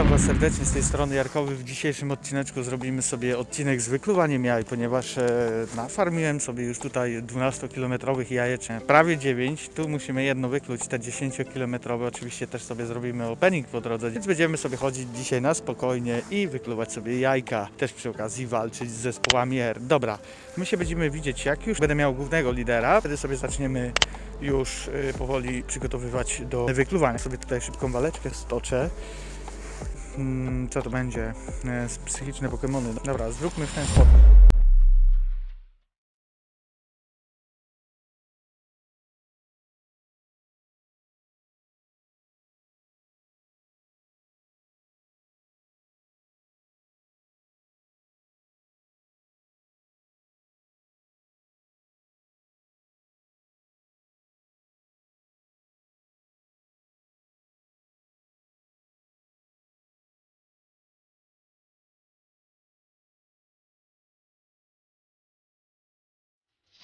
Witam Was serdecznie z tej strony Jarkowy. W dzisiejszym odcineczku zrobimy sobie odcinek z wykluwaniem jaj, ponieważ e, nafarmiłem sobie już tutaj 12-kilometrowych jajeczek, prawie 9. Tu musimy jedno wykluć, te 10-kilometrowe. Oczywiście też sobie zrobimy opening po drodze, więc będziemy sobie chodzić dzisiaj na spokojnie i wykluwać sobie jajka. Też przy okazji walczyć z zespołami R. Dobra, my się będziemy widzieć jak już będę miał głównego lidera, wtedy sobie zaczniemy już y, powoli przygotowywać do wykluwania. Sobie tutaj szybką waleczkę stoczę. Mm, co to będzie? E, Psychiczne Pokemony. Dobra, zróbmy w ten sposób.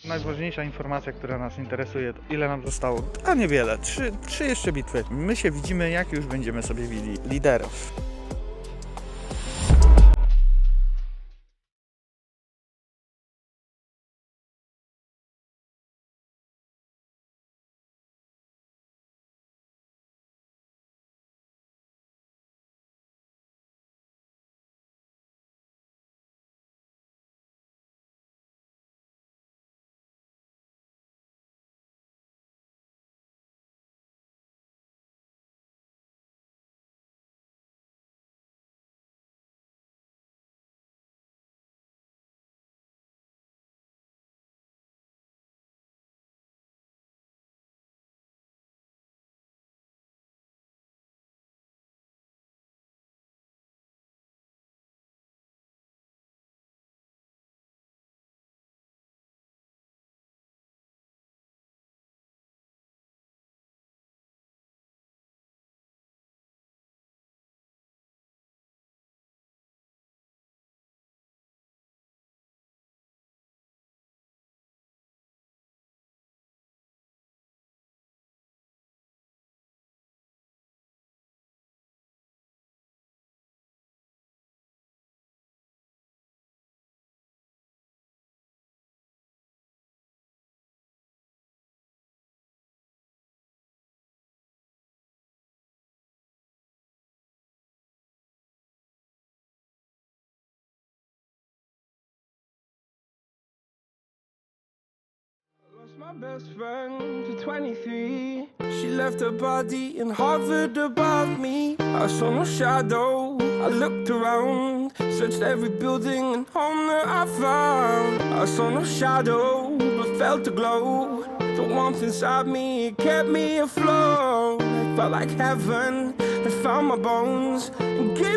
Najważniejsza informacja, która nas interesuje, to ile nam zostało? A niewiele. Trzy, trzy jeszcze bitwy. My się widzimy, jak już będziemy sobie wili liderów. My best friend to 23. She left her body and hovered above me. I saw no shadow. I looked around, searched every building and home that I found. I saw no shadow, but felt a glow. The warmth inside me kept me afloat. Felt like heaven had found my bones and gave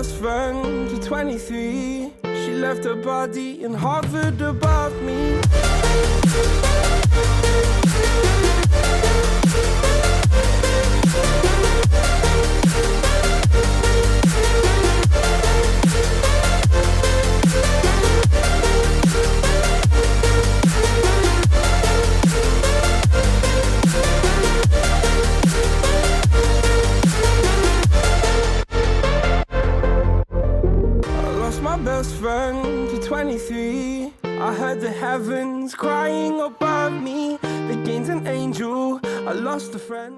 best friend to 23. She left her body and hovered above me. Best friend to 23. I heard the heavens crying above me. An angel. I lost a friend.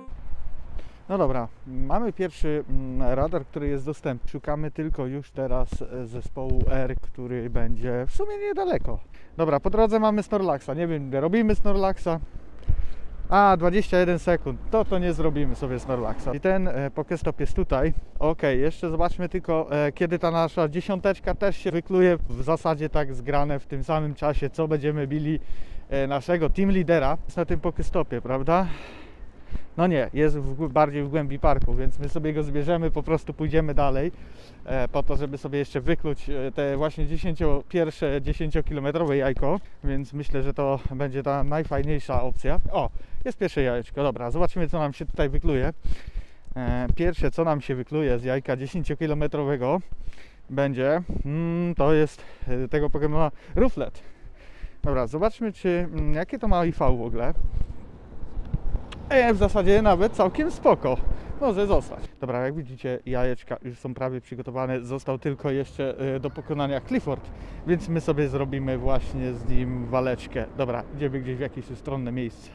No dobra, mamy pierwszy mm, radar, który jest dostępny. Szukamy tylko już teraz e, zespołu R, który będzie w sumie niedaleko. Dobra, po drodze mamy Snorlaxa. Nie wiem, robimy Snorlaxa. A, 21 sekund. To to nie zrobimy sobie Snorlaxa. I ten e, Pokestop jest tutaj. Ok, jeszcze zobaczmy tylko, e, kiedy ta nasza dziesiąteczka też się wykluje. W zasadzie tak zgrane w tym samym czasie, co będziemy bili e, naszego team lidera na tym Pokestopie, prawda? No nie, jest w, bardziej w głębi parku, więc my sobie go zbierzemy, po prostu pójdziemy dalej e, po to, żeby sobie jeszcze wykluć e, te właśnie 10, pierwsze 10-kilometrowe jajko, więc myślę, że to będzie ta najfajniejsza opcja. O, jest pierwsze jajeczko, dobra, zobaczymy co nam się tutaj wykluje. E, pierwsze co nam się wykluje z jajka 10-kilometrowego będzie, mm, to jest e, tego Pokemona Ruflet. Dobra, zobaczmy czy, mm, jakie to ma IV w ogóle. W zasadzie nawet całkiem spoko. Może zostać. Dobra, jak widzicie, jajeczka już są prawie przygotowane. Został tylko jeszcze e, do pokonania Clifford, więc my sobie zrobimy właśnie z nim waleczkę. Dobra, idziemy gdzieś w jakieś ustronne miejsce.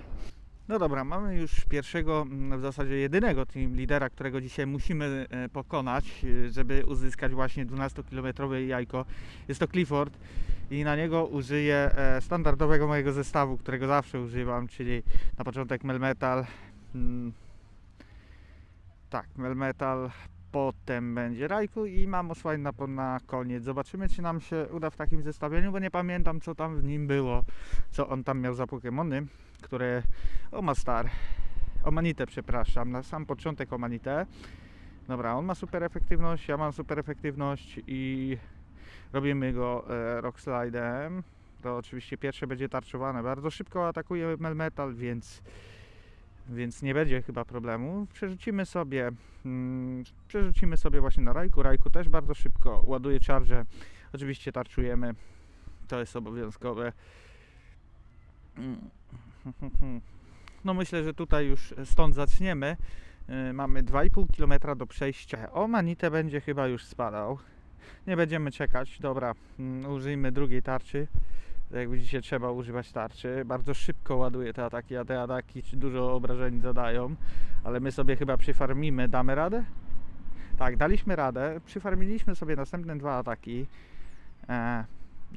No dobra, mamy już pierwszego, mm, w zasadzie jedynego team lidera, którego dzisiaj musimy e, pokonać, e, żeby uzyskać właśnie 12-kilometrowe jajko. Jest to Clifford i na niego użyję e, standardowego mojego zestawu, którego zawsze używam, czyli na początek Melmetal. mm, Tak, Melmetal, potem będzie Rajku i mam Oswine na, koniec. Zobaczymy, czy nam się uda w takim zestawieniu, bo nie pamiętam, co tam w nim było, co on tam miał za Pokémony, które... O, ma star. Omanite, przepraszam, na sam początek Omanite. Dobra, on ma super efektywność, ja mam super efektywność i robimy go e, rock slidem. To oczywiście pierwsze będzie tarczowane. Bardzo szybko atakuje Melmetal, więc, więc nie będzie chyba problemu. Przerzucimy sobie mm, przerzucimy sobie właśnie na Rajku. Rajku też bardzo szybko ładuje charge. Oczywiście tarczujemy. To jest obowiązkowe. Mm. No myślę, że tutaj już stąd zaczniemy. Yy, Mamy 2,5 km do przejścia. O, Manite będzie chyba już spadał. Nie będziemy czekać. Dobra, mm, użyjmy drugiej tarczy. Jak widzicie, trzeba używać tarczy. Bardzo szybko ładuje te ataki, a te ataki dużo obrażeń zadają. Ale my sobie chyba przyfarmimy. Damy radę? Tak, daliśmy radę. Przyfarmiliśmy sobie następne dwa ataki. E,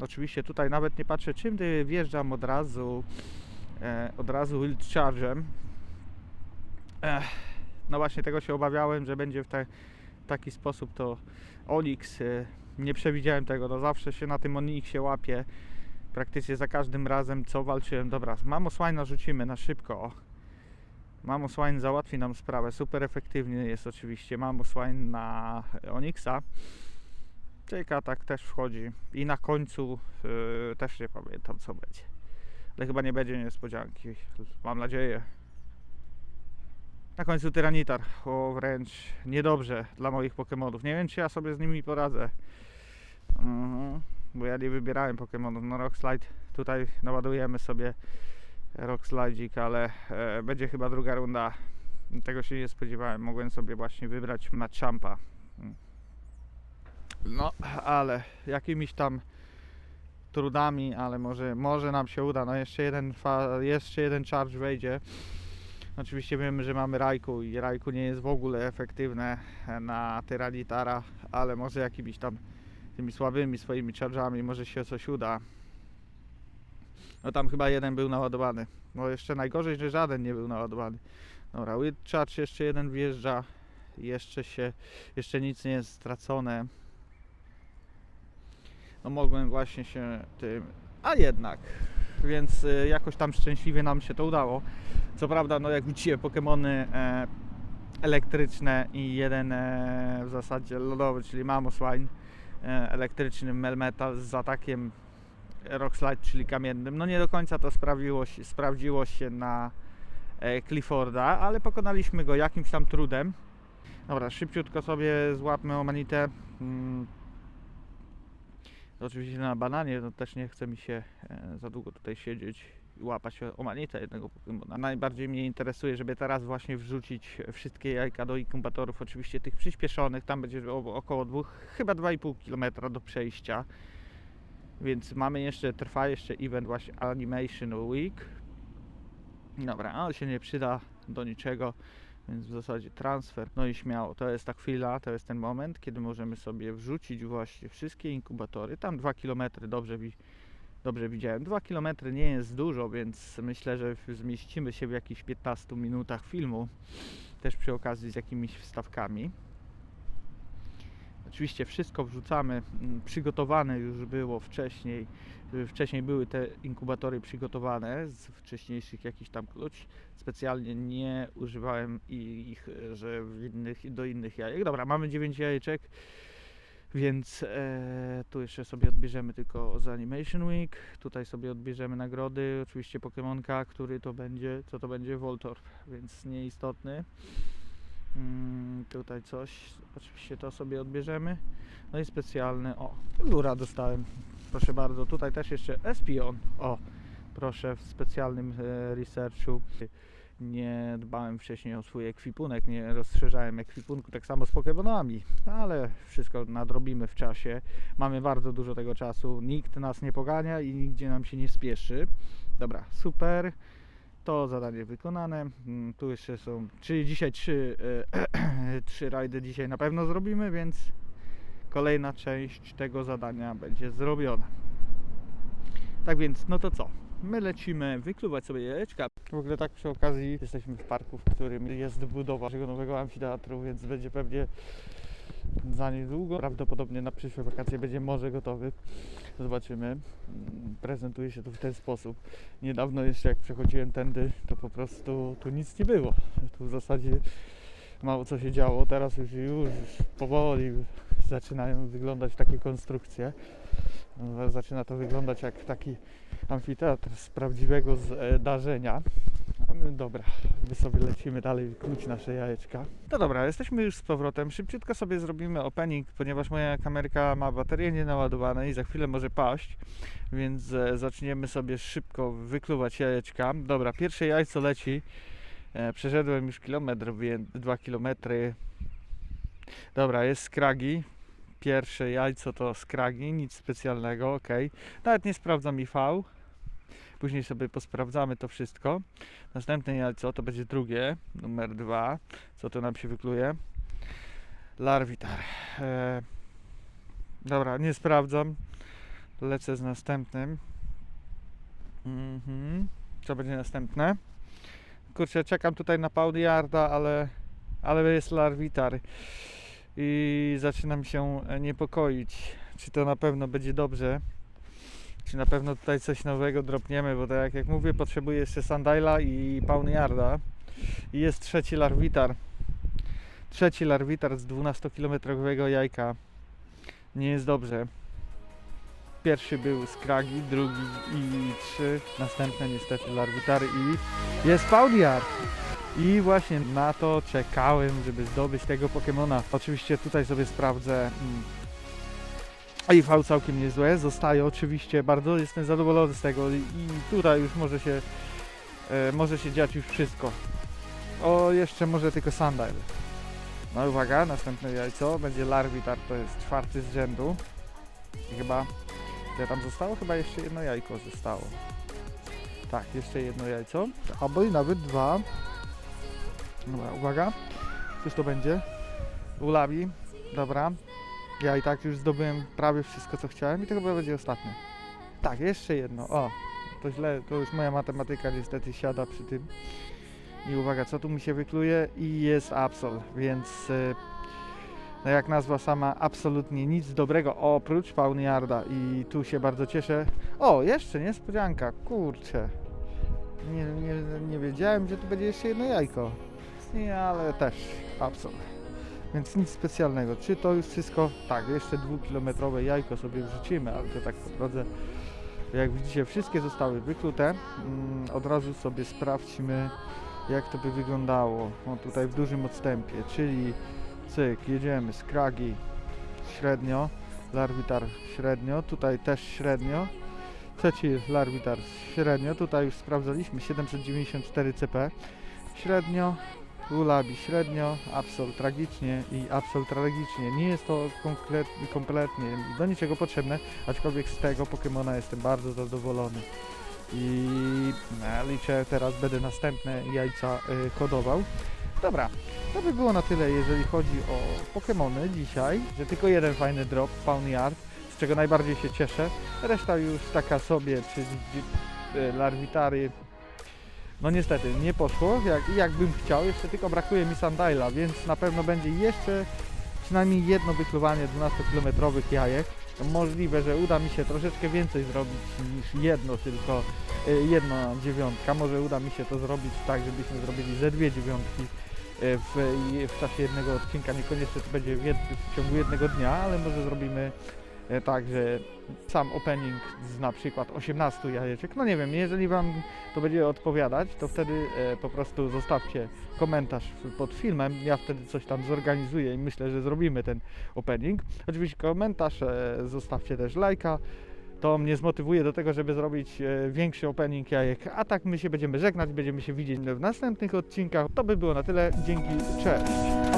oczywiście tutaj nawet nie patrzę czym ty wjeżdżam od razu. E, od razu Wild Charge'em. Ech, no właśnie tego się obawiałem, że będzie w te, taki sposób to Onyx. E, nie przewidziałem tego, no zawsze się na tym Onyxie łapię. Praktycznie za każdym razem co walczyłem. Dobra, Swine rzucimy na szybko. Swine załatwi nam sprawę. Super efektywnie jest oczywiście Mamo Swine na Onyxa. Czeka tak też wchodzi. I na końcu yy, też nie pamiętam co będzie. Ale chyba nie będzie niespodzianki. Mam nadzieję. Na końcu Tyranitar. O, wręcz niedobrze dla moich Pokémonów. Nie wiem, czy ja sobie z nimi poradzę. Mhm. Bo ja nie wybierałem Pokémonów. No Rock Slide tutaj naładujemy sobie Rock Slidzik, ale e, będzie chyba druga runda. Tego się nie spodziewałem. Mogłem sobie właśnie wybrać Machampa. Mm. No, ale jakimiś tam trudami, ale może, może nam się uda. No jeszcze jeden, jeszcze jeden charge wejdzie. Oczywiście wiemy, że mamy Rajku i Rajku nie jest w ogóle efektywne na Tyranitara, ale może jakimiś tam tymi słabymi swoimi charge'ami może się coś uda. No tam chyba jeden był naładowany. No jeszcze najgorzej, że żaden nie był naładowany. Dobra, Wild Charge jeszcze jeden wjeżdża. Jeszcze się, jeszcze nic nie jest stracone. No mogłem właśnie się tym, a jednak. Więc y, jakoś tam szczęśliwie nam się to udało. Co prawda, no jak widzicie, Pokémony e, elektryczne i jeden e, w zasadzie lodowy, czyli Mamoswine elektryczny Melmetal z atakiem Rock Slide, czyli kamiennym. No nie do końca to sprawiło sprawdziło się na e, Clifforda, ale pokonaliśmy go jakimś tam trudem. Dobra, szybciutko sobie złapmy Omanitę. Mm. Oczywiście na bananie, no też nie chce mi się e, za długo tutaj siedzieć łapać Omanitę jednego Pokemona. Najbardziej mnie interesuje, żeby teraz właśnie wrzucić wszystkie jajka do inkubatorów, oczywiście tych przyspieszonych, tam będzie około dwóch, chyba 2,5 km do przejścia. Więc mamy jeszcze, trwa jeszcze event właśnie Animation Week. Dobra, ale się nie przyda do niczego, więc w zasadzie transfer. No i śmiało, to jest ta chwila, to jest ten moment, kiedy możemy sobie wrzucić właśnie wszystkie inkubatory. Tam 2 km dobrze, wi- dobrze widziałem. 2 km nie jest dużo, więc myślę, że zmieścimy się w jakichś 15 minutach filmu. Też przy okazji z jakimiś wstawkami. Oczywiście wszystko wrzucamy, mm, przygotowane już było wcześniej. y, Wcześniej były te inkubatory przygotowane z wcześniejszych jakichś tam klucz. Specjalnie nie używałem ich, że w innych, do innych jajek. Dobra, mamy 9 jajeczek, więc e, tu jeszcze sobie odbierzemy tylko z Animation Week. Tutaj sobie odbierzemy nagrody. Oczywiście Pokemonka, który to będzie, co to będzie Voltorb, więc nieistotny. Mm, tutaj coś, oczywiście to sobie odbierzemy. No i specjalny, o, lura dostałem, proszę bardzo. Tutaj też jeszcze Espion, o, proszę, w specjalnym e, researchu. Nie dbałem wcześniej o swój ekwipunek, nie rozszerzałem ekwipunku, tak samo z Pokemonami, ale wszystko nadrobimy w czasie. Mamy bardzo dużo tego czasu, nikt nas nie pogania i nigdzie nam się nie spieszy. Dobra, super. To zadanie wykonane. Mm, Tu jeszcze są, czyli dzisiaj trzy, e, trzy rajdy dzisiaj na pewno zrobimy, więc kolejna część tego zadania będzie zrobiona. Tak więc, no to co? My lecimy wykluwać sobie jajeczka. W ogóle tak przy okazji jesteśmy w parku, w którym jest budowa naszego nowego amfiteatru, więc będzie pewnie za niedługo. Prawdopodobnie na przyszłe wakacje będzie może gotowy. Zobaczymy. Mm, Prezentuje się to w ten sposób. Niedawno jeszcze jak przechodziłem tędy, to po prostu tu nic nie było. Tu w zasadzie mało co się działo. Teraz już, już powoli zaczynają wyglądać takie konstrukcje. Zaczyna to wyglądać jak taki amfiteatr z prawdziwego zdarzenia. My, dobra, my sobie lecimy dalej kluć nasze jajeczka. No dobra, jesteśmy już z powrotem. Szybciutko sobie zrobimy opening, ponieważ moja kamerka ma baterię nienaładowane i za chwilę może paść, więc e, zaczniemy sobie szybko wykluwać jajeczka. Dobra, pierwsze jajco leci. E, przeszedłem już kilometr, więc dwa kilometry. Dobra, jest skragi. Pierwsze jajco to skragi, nic specjalnego, ok. Nawet nie sprawdzam IV. Później sobie posprawdzamy to wszystko. Następne jajco to będzie drugie, numer dwa. Co to nam się wykluje? Larvitar. E, dobra, nie sprawdzam. Lecę z następnym. Mhm. Co będzie następne? Kurczę, czekam tutaj na Pauliarda, ale, ale jest Larvitar. I zaczynam się niepokoić, czy to na pewno będzie dobrze. Czy na pewno tutaj coś nowego dropniemy, bo tak jak mówię, potrzebuję jeszcze Sandila i Pauliarda. I jest trzeci Larvitar. Trzeci Larvitar z 12-kilometrowego jajka. Nie jest dobrze. Pierwszy był Skragi, drugi i trzy. Następne niestety Larvitar i jest Pauliard. I właśnie na to czekałem, żeby zdobyć tego Pokemona. Oczywiście tutaj sobie sprawdzę. mm, IV całkiem niezłe, zostaje oczywiście, bardzo jestem zadowolony z tego i tutaj już może się e, może się dziać już wszystko. O, jeszcze może tylko Sandile. No uwaga, następne jajco, będzie Larvitar, to jest czwarty z rzędu. I chyba, ile tam zostało? Chyba jeszcze jedno jajko zostało. Tak, jeszcze jedno jajco, albo i nawet dwa. Dobra, uwaga, cóż to będzie? Ulabi, dobra. Ja i tak już zdobyłem prawie wszystko co chciałem i to chyba będzie ostatnie. Tak, jeszcze jedno. O, to źle, to już moja matematyka niestety siada przy tym. I uwaga, co tu mi się wykluje? I jest Absol, więc y, no jak nazwa sama, absolutnie nic dobrego oprócz Pauniarda i tu się bardzo cieszę. O, jeszcze niespodzianka, kurczę. Nie, nie, nie wiedziałem, że tu będzie jeszcze jedno jajko. Nie, ale też Absol. Więc nic specjalnego. Czy to już wszystko? Tak, jeszcze dwukilometrowe jajko sobie wrzucimy, ale to tak po drodze. Jak widzicie, wszystkie zostały wyklute. Mm, od razu sobie sprawdźmy, jak to by wyglądało. O, tutaj w dużym odstępie, czyli cyk, jedziemy, skragi średnio, larvitar średnio, tutaj też średnio. Trzeci larvitar średnio, tutaj już sprawdzaliśmy 794 CP średnio, Ulabi średnio, Absol tragicznie i Absol tragicznie. Nie jest to kompletnie do niczego potrzebne, aczkolwiek z tego Pokemona jestem bardzo zadowolony. I no, liczę, teraz będę następne jajca y, kodował. Dobra, to by było na tyle, jeżeli chodzi o Pokemony dzisiaj, że tylko jeden fajny drop, Pawniard, z czego najbardziej się cieszę. Reszta już taka sobie, czyli y, Larvitary, no niestety, nie poszło jak, jak bym chciał, jeszcze tylko brakuje mi Sandila, więc na pewno będzie jeszcze przynajmniej jedno wykluwanie 12-kilometrowych jajek. Możliwe, że uda mi się troszeczkę więcej zrobić niż jedno tylko, y, jedna dziewiątka. Może uda mi się to zrobić tak, żebyśmy zrobili ze dwie dziewiątki y, w, w czasie jednego odcinka. Niekoniecznie to będzie w, w ciągu jednego dnia, ale może zrobimy e, tak, że sam opening z na przykład 18 jajeczek. No nie wiem, jeżeli Wam to będzie odpowiadać, to wtedy e, po prostu zostawcie komentarz pod filmem. Ja wtedy coś tam zorganizuję i myślę, że zrobimy ten opening. Oczywiście komentarz, zostawcie też lajka. To mnie zmotywuje do tego, żeby zrobić e, większy opening jajek. A tak my się będziemy żegnać, będziemy się widzieć w następnych odcinkach. To by było na tyle. Dzięki, cześć.